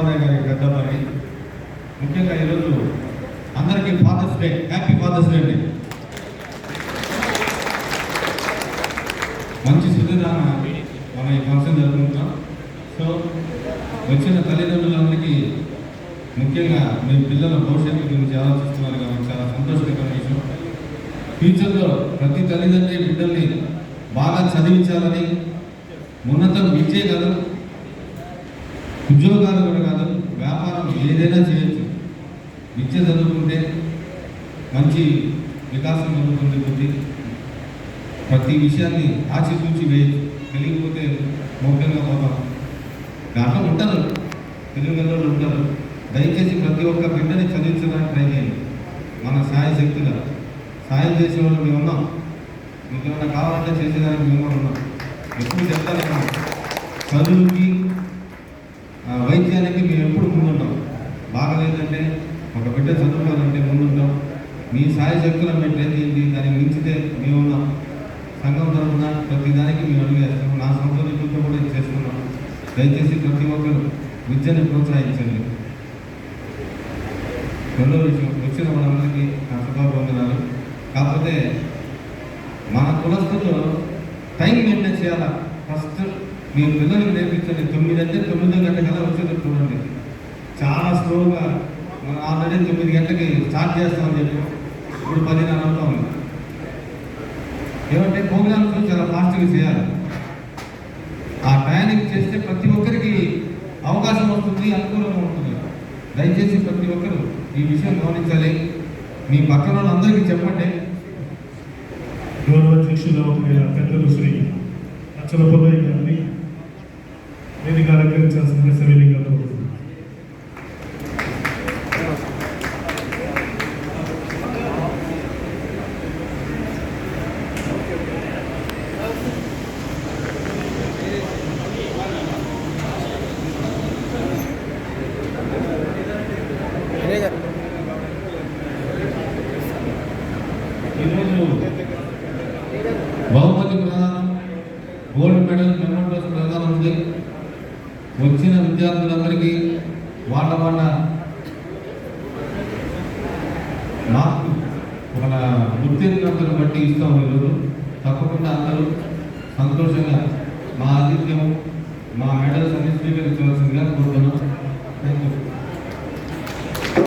చంద్రబాబు గారి పెద్ద పని ముఖ్యంగా ఈరోజు అందరికీ Father's Day happy Father's Day అండి. మంచి సుదీరాన మన ఈ ఫంక్షన్ జరుపుకుంటాం సో వచ్చిన తల్లిదండ్రులందరికీ ముఖ్యంగా మీ పిల్లల భవిష్యత్తు గురించి ఆలోచిస్తున్నారు కాబట్టి చాలా సంతోషకరమైన విషయం ఫ్యూచర్లో ప్రతి తల్లిదండ్రి బిడ్డల్ని బాగా చదివించాలని ఉన్నత విద్యే కదా. ఉద్యోగాలు కూడా కాదు వ్యాపారం ఏదైనా చేయొచ్చు. విద్య చదువుకుంటే మంచి వికాసం కలుగుతుంది కొద్ది ప్రతి విషయాన్ని ఆచితూచి వేయచ్చు. తెలియకపోతే ముఖ్యంగా పోతాం దాంట్లో ఉంటారు. తెలుగులో ఉంటారు. దయచేసి ప్రతి ఒక్క బిడ్డని చదివించడానికి ట్రై చేయండి. మన సాయ శక్తుల సాయం చేసే వాళ్ళు మేము ఉన్నాం. మీకు ఏమైనా కావాలంటే చేసేదానికి మేము కూడా ఉన్నాం. ఎప్పుడు చెప్తాను చదువుకి వైద్యానికి మేము ఎప్పుడు ముందుంటాం. బాగలేదంటే ఒక బిడ్డ చదువుకోవాలంటే ముందుంటాం. మీ సాయ శక్తులను పెట్టేది ట్రై చేయండి దానికి మించితే మేము ఉన్నాం సంఘం తరఫున ప్రతి దానికి మేము అడిగేస్తాం నా సొంత నిధులతో కూడా ఇది దయచేసి ప్రతి ఒక్కరు విద్యను ప్రోత్సహించండి. రెండో విషయం వచ్చిన మనందరికీ నా శుభాభివందనాలు. కాకపోతే మన కులస్తుల్లో టైం మెయింటైన్ చేయాలా? ఫస్ట్ నేను పిల్లలకి నేర్పించండి తొమ్మిది అంటే తొమ్మిది గంటల కల్లా వచ్చేది చూడండి. చాలా స్లోగా మనం ఆల్రెడీ తొమ్మిది గంటలకి స్టార్ట్ చేస్తామని చెప్పి ఇప్పుడు పదిన్నర అవుతా ఉంది. ఏమంటే ప్రోగ్రామ్స్ చాలా ఫాస్ట్గా చేయాలి. ఆ టైంకి చేస్తే ప్రతి ఒక్కరికి అవకాశం వస్తుంది అనుకూలంగా ఉంటుంది. దయచేసి ప్రతి ఒక్కరు ఈ విషయం గమనించాలి. మీ పక్కన వాళ్ళందరికీ చెప్పండి. గౌరవ అధ్యక్షులు పెద్దలు శ్రీ అచ్చల గారిని వేదిక అలంకరించాల్సిన సవిలింగా కోరుతున్నాను ఈరోజు బహుమతి ప్రదానం గోల్డ్ మెడల్ మెమోరియల్స్ ప్రదానం ఉంది వచ్చిన విద్యార్థులందరికీ వాళ్ళ వాళ్ళ మార్కు వాళ్ళ ఉత్తీర్ణతను బట్టి ఇస్తాం ఈరోజు. తప్పకుండా అందరూ సంతోషంగా మా ఆతిథ్యం మా మెడల్ అన్ని స్వీకరించవలసిందిగా కోరుతున్నాం. Thank you